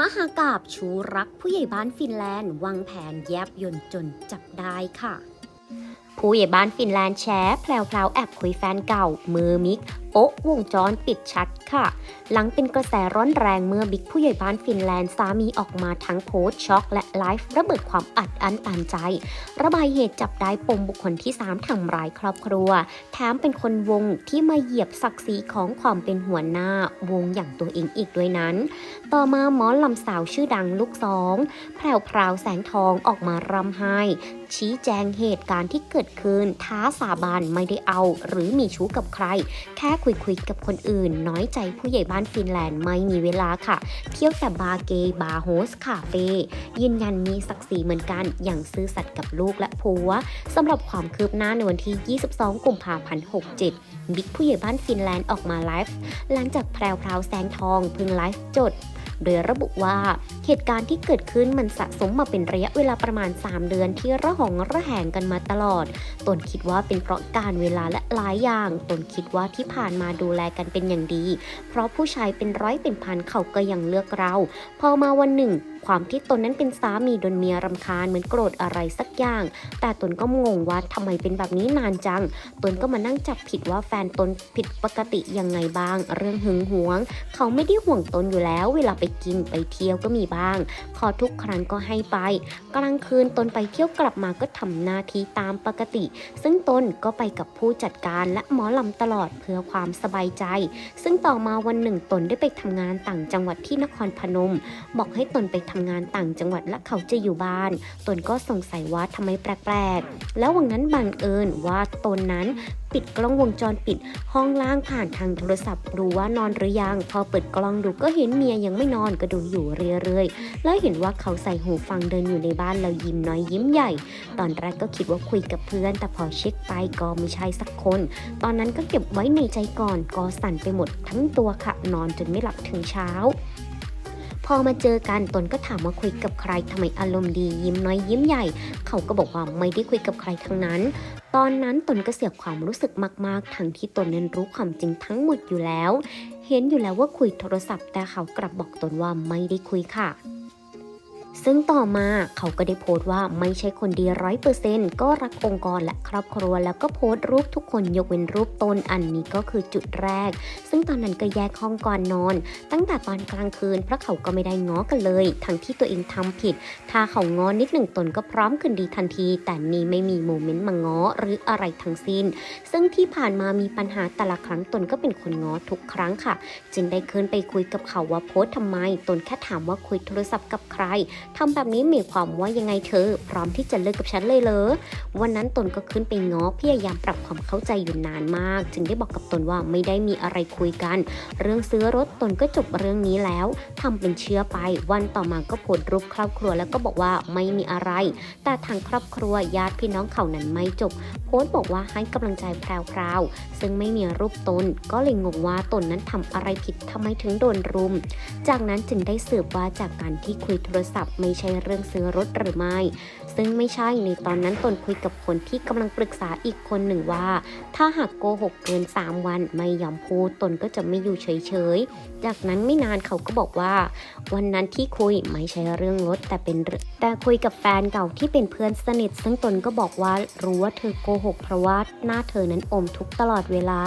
มหากาบชูรักผู้ใหญ่บ้านฟินแลนด์วางแผนแยบยนจนจับได้ค่ะ ผู้ใหญ่บ้านฟินแลนด์แชร์แพลวพลาวๆแอบคุยแฟนเก่า มือมิก โอ๊ะวงจรปิดชัดค่ะ หลังเป็นกระแสร้อนแรงเมื่อบิ๊กผู้ใหญ่บ้านฟินแลนด์สามีออกมาทั้งโพสช็อก และไลฟ์ระเบิดความอัดอั้นตันใจ ระบายเหตุจับได้ปมบุคคลที่ 3ทำร้ายครอบครัว แถมเป็นคนวงที่มาเหยียบศักดิ์ศรีของความเป็นหัวหน้าวงอย่างตัวเองอีกด้วยนั้น ต่อมาหมอลำสาวชื่อดังลูกสองแพรวพราวแสงทองออกมารำไห้ชี้แจงเหตุการณ์ที่เกิดขึ้นท้าสาบานไม่ได้เอา หรือมีชู้กับใคร แค่คุยคุยกับคนอื่น น้อยใจผู้ใหญ่บ้านฟินแลนด์ไม่มีเวลาค่ะ เที่ยวแต่บาร์เกย์บาร์โฮสคาเฟ่ยืนยันมีศักดิ์ศรีเหมือนกัน อย่างซื่อสัตย์กับลูกและผัวสำหรับความคืบหน้าในวันที่ 22 กุมภาพันธ์67 บิ๊กผู้ใหญ่บ้านฟินแลนด์ออกมาไลฟ์หลังจากแพรวพราวแสงทองพึ่งไลฟ์จด โดยระบุว่าเหตุการณ์ที่เกิดขึ้นมันสะสมมาเป็นระยะเวลาประมาณ 3 เดือนที่ระหองระแหงกันมาตลอด ตนคิดว่าเป็นเพราะการเวลาและหลายอย่าง ตนคิดว่าที่ผ่านมาดูแลกันเป็นอย่างดี เพราะผู้ชายเป็นร้อยเป็นพันเขาก็ยังเลือกเรา พอมาวันหนึ่ง ความที่ตนนั้นเป็นสามีโดนเมียรำคาญเหมือนโกรธอะไรสักอย่าง แต่ตนก็งงว่าทำไมเป็นแบบนี้นานจัง ตนก็มานั่งจับผิดว่าแฟนตนผิดปกติยังไงบ้าง เรื่องหึงหวง เขาไม่ได้ห่วงตนอยู่แล้ว เวลาไปกินไปเที่ยวก็มีบ้าง ขอทุกครั้งก็ให้ไป กลางคืนตนไปเที่ยวกลับมาก็ทำหน้าที่ตามปกติ ซึ่งตนก็ไปกับผู้จัดการและหมอลำตลอดเพื่อความสบายใจ ซึ่งต่อมาวันหนึ่งตนได้ไปทำงานต่างจังหวัดที่นครพนม บอกให้ตนไปทำงานต่างจังหวัดและเขาจะอยู่บ้าน ตนก็สงสัยว่าทำไมแปลกๆ แล้ววันนั้นบังเอิญว่าตนนั้นปิดกล้องวงจรปิด ห้องล่างผ่านทางโทรศัพท์ ดูว่านอนหรือยัง พอเปิดกล้องดูก็เห็นเมียยังไม่นอนก็ดูอยู่เรื่อยๆ แล้วเห็นว่าเขาใส่หูฟังเดินอยู่ในบ้านแล้วยิ้มน้อยยิ้มใหญ่ ตอนแรกก็คิดว่าคุยกับเพื่อน แต่พอเช็คไปก็ไม่ใช่สักคน ตอนนั้นก็เก็บไว้ในใจก่อนก็สั่นไปหมดทั้งตัวค่ะนอนจนไม่หลับถึงเช้า พอมาเจอกันตนก็ถามว่าคุยกับใครทำไมอารมณ์ดียิ้มน้อยยิ้มใหญ่ เขาก็บอกว่าไม่ได้คุยกับใครทั้งนั้น ตอนนั้นตนก็เสียความรู้สึกมาก ๆ ทั้งที่ตนนั้นรู้ความจริงทั้งหมดอยู่แล้ว เห็นอยู่แล้วว่าคุยโทรศัพท์แต่เขากลับบอกตนว่าไม่ได้คุยค่ะ ซึ่งต่อมาเขาก็ได้โพสต์ว่าไม่ใช่คนดีร้อยเปอร์เซ็นต์ก็รักองค์กรและครอบครัว แล้วก็โพสต์รูปทุกคนยกเว้นรูปตนอันนี้ก็คือจุดแรก ซึ่งตอนนั้นก็แยกห้องก่อนนอน ตั้งแต่ตอนกลางคืนเพราะเขาก็ไม่ได้ง้อกันเลย ทั้งที่ตัวเองทำผิด ถ้าเขาง้อนิดหนึ่งตนก็พร้อมคืนดีทันที แต่นี่ไม่มีโมเมนต์มาง้อหรืออะไรทั้งสิ้น ซึ่งที่ผ่านมามีปัญหาแต่ละครั้งตนก็เป็นคนง้อทุกครั้งค่ะ จึงได้คืนไปคุยกับเขาว่าโพสต์ทำไม ตนแค่ถามว่าคุยโทรศัพท์กับใครทำแบบนี้หมายความว่ายังไงเธอ พร้อมที่จะเลิกกับฉันเลยเหรอ วันนั้นตนก็ขึ้นไปง้อพยายามปรับความเข้าใจอยู่นานมาก จึงได้บอกกับตนว่าไม่ได้มีอะไรคุยกัน เรื่องซื้อรถตนก็จบเรื่องนี้แล้วทำเป็นเชื่อไป วันต่อมาก็โพสรูปครอบครัวแล้วก็บอกว่าไม่มีอะไร แต่ทางครอบครัวญาติพี่น้องเขานั้นไม่จบ โพสบอกว่าให้กำลังใจแพรวๆซึ่งไม่มีรูปตน ก็เลยงงว่าตนนั้นทำอะไรผิดทำไมถึงโดนรุม จากนั้นจึงได้สืบว่าจากการที่คุยโทรศัพท์ไม่ใช่เรื่องซื้อรถหรือไม่ ซึ่งไม่ใช่ในตอนนั้นตนคุยกับคนที่กำลังปรึกษาอีกคนหนึ่งว่า ถ้าหากโกหกเกิน 3 วันไม่ยอมพูดตนก็จะไม่อยู่เฉยๆ จากนั้นไม่นานเขาก็บอกว่า วันนั้นที่คุยไม่ใช่เรื่องรถแต่เป็นแต่คุยกับแฟนเก่าที่เป็นเพื่อนสนิท ซึ่งตนก็บอกว่ารู้ว่าเธอโกหกเพราะว่าหน้าเธอนั้นอมทุกตลอดเวลา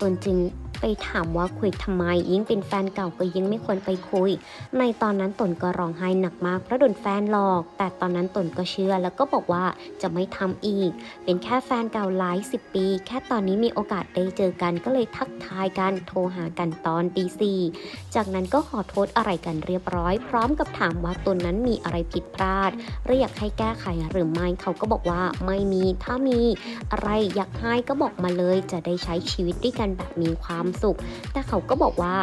ตนจึง ไปถามว่าคุยทำไม ยิ่งเป็นแฟนเก่าก็ยิ่งไม่ควรไปคุย ในตอนนั้นตนก็ร้องไห้หนักมากเพราะโดนแฟนหลอก แต่ตอนนั้นตนก็เชื่อแล้วก็บอกว่าจะไม่ทำอีก เป็นแค่แฟนเก่าหลายสิบปี แค่ตอนนี้มีโอกาสได้เจอกันก็เลยทักทายกันโทรหากันตอนตีสี่จากนั้นก็ขอโทษอะไรกันเรียบร้อย พร้อมกับถามว่าตนนั้นมีอะไรผิดพลาดหรืออยกให้แก้ไขหรือไม่เขาก็บอกว่าไม่มีถ้ามีอะไรอยากให้ก็บอกมาเลยจะได้ใช้ชีวิตด้วยกันแบบมีความสุข แต่เขาก็บอกว่า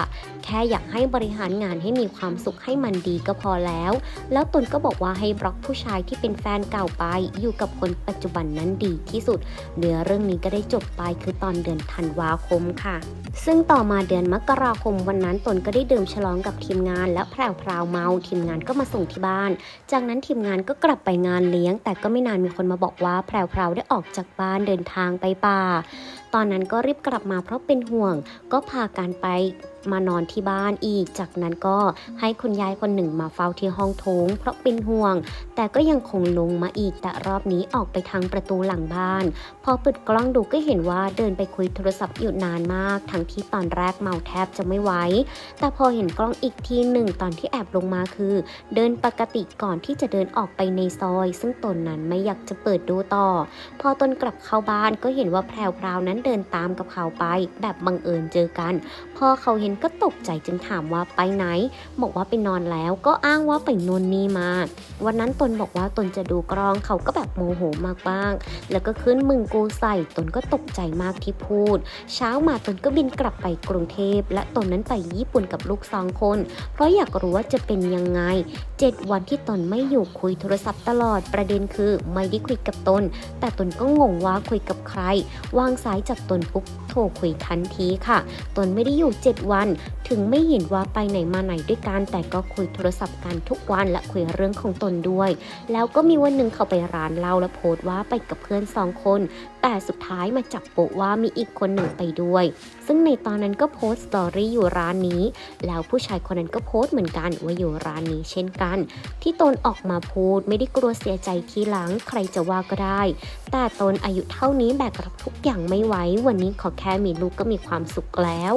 แค่อยากให้บริหารงานให้มีความสุขให้มันดีก็พอแล้ว แล้วตนก็บอกว่าให้บล็อกผู้ชายที่เป็นแฟนเก่าไป อยู่กับคนปัจจุบันนั้นดีที่สุด เนื้อเรื่องนี้ก็ได้จบไปคือตอนเดือนธันวาคมค่ะ ซึ่งต่อมาเดือนมกราคมวันนั้นตนก็ได้ดื่มฉลองกับทีมงาน และแพรวพราวเมาทีมงานก็มาส่งที่บ้าน จากนั้นทีมงานก็กลับไปงานเลี้ยง แต่ก็ไม่นานมีคนมาบอกว่าแพรวพราวได้ออกจากบ้านเดินทางไปป่าตอนนั้นก็รีบกลับมาเพราะเป็นห่วงก็พากันไป มานอนที่บ้านอีก จากนั้นก็ให้คุณยายคนหนึ่งมาเฝ้าที่ห้องโถง เพราะเป็นห่วง แต่ก็ยังคงลงมาอีกแต่รอบนี้ออกไปทางประตูหลังบ้าน พอเปิดกล้องดูก็เห็นว่าเดินไปคุยโทรศัพท์อยู่นานมาก ทั้งที่ตอนแรกเมาแทบจะไม่ไหวแต่พอเห็นกล้องอีกทีหนึ่งตอนที่แอบลงมาคือ เดินปกติก่อนที่จะเดินออกไปในซอย ซึ่งตนนั้นไม่อยากจะเปิดดูต่อ พอตนกลับเข้าบ้านก็เห็นว่าแพรวพราวนั้นเดินตามกับเขาไป แบบบังเอิญเจอกัน พอเขาเห็นก็ตกใจจึงถามว่าไปไหน บอกว่าไปนอนแล้วก็อ้างว่าไปนนนี่มา วันนั้นตนบอกว่าตนจะดูกล้องเขาก็แบบโมโหมากบ้าง แล้วก็ขึ้นมึงกูใส่ตนก็ตกใจมากที่พูด เช้ามาตนก็บินกลับไปกรุงเทพ และตนนั้นไปญี่ปุ่นกับลูกสองคน เพราะอยากรู้ว่าจะเป็นยังไงเจ็ดวันที่ตนไม่อยู่คุยโทรศัพท์ตลอดประเด็นคือไม่ได้คุยกับตน แต่ตนก็งงว่าคุยกับใคร วางสายจากตนปุ๊บโทรคุยทันทีค่ะ ตนไม่ได้อยู่ 7 วันถึงไม่เห็นว่าไปไหนมาไหนด้วยกัน แต่ก็คุยโทรศัพท์กันทุกวันและคุยเรื่องของตนด้วย แล้วก็มีวันหนึ่งเขาไปร้านเหล้าและโพสต์ว่าไปกับเพื่อนสองคน แต่สุดท้ายมาจับโปะว่ามีอีกคนหนึ่งไปด้วย ซึ่งในตอนนั้นก็โพสต์สตอรี่อยู่ร้านนี้ แล้วผู้ชายคนนั้นก็โพสต์เหมือนกันว่าอยู่ร้านนี้เช่นกัน ที่ตนออกมาพูดไม่ได้กลัวเสียใจทีหลังใครจะว่าก็ได้ แต่ตนอายุเท่านี้แบกรับทุกอย่างไม่ไหววันนี้ขอแค่มีลูกก็มีความสุขแล้ว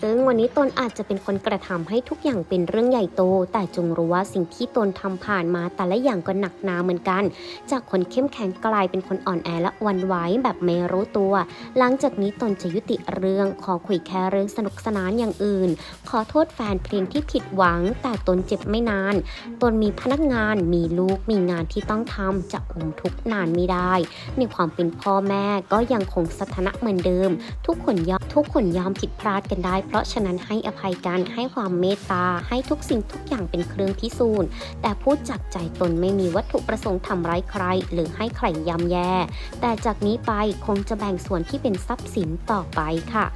ซึ่งวันนี้ตนอาจจะเป็นคนกระทำให้ทุกอย่างเป็นเรื่องใหญ่โต แต่จงรู้ว่าสิ่งที่ตนทำผ่านมาแต่ละอย่างก็หนักหนาเหมือนกัน จากคนเข้มแข็งกลายเป็นคนอ่อนแอและวันไหวแบบไม่รู้ตัว หลังจากนี้ตนจะยุติเรื่องขอคุยแค่เรื่องสนุกสนานอย่างอื่น ขอโทษแฟนเพลงที่ผิดหวัง แต่ตนเจ็บไม่นาน ตนมีพนักงาน มีลูก มีงานที่ต้องทำจะอมทุกข์นานไม่ได้ ในความเป็นพ่อแม่ก็ยังคงสถานะเหมือนเดิม ทุกคนยอมทุกคนยอมผิดพลาดกันได้เพราะฉะนั้นให้อภัยกันให้ความเมตตา ให้ทุกสิ่งทุกอย่างเป็นเครื่องพิสูจน์ แต่พูดจากใจตนไม่มีวัตถุประสงค์ทำร้ายใคร หรือให้ใครยำแย่ แต่จากนี้ไปคงจะแบ่งส่วนที่เป็นทรัพย์สินต่อไปค่ะ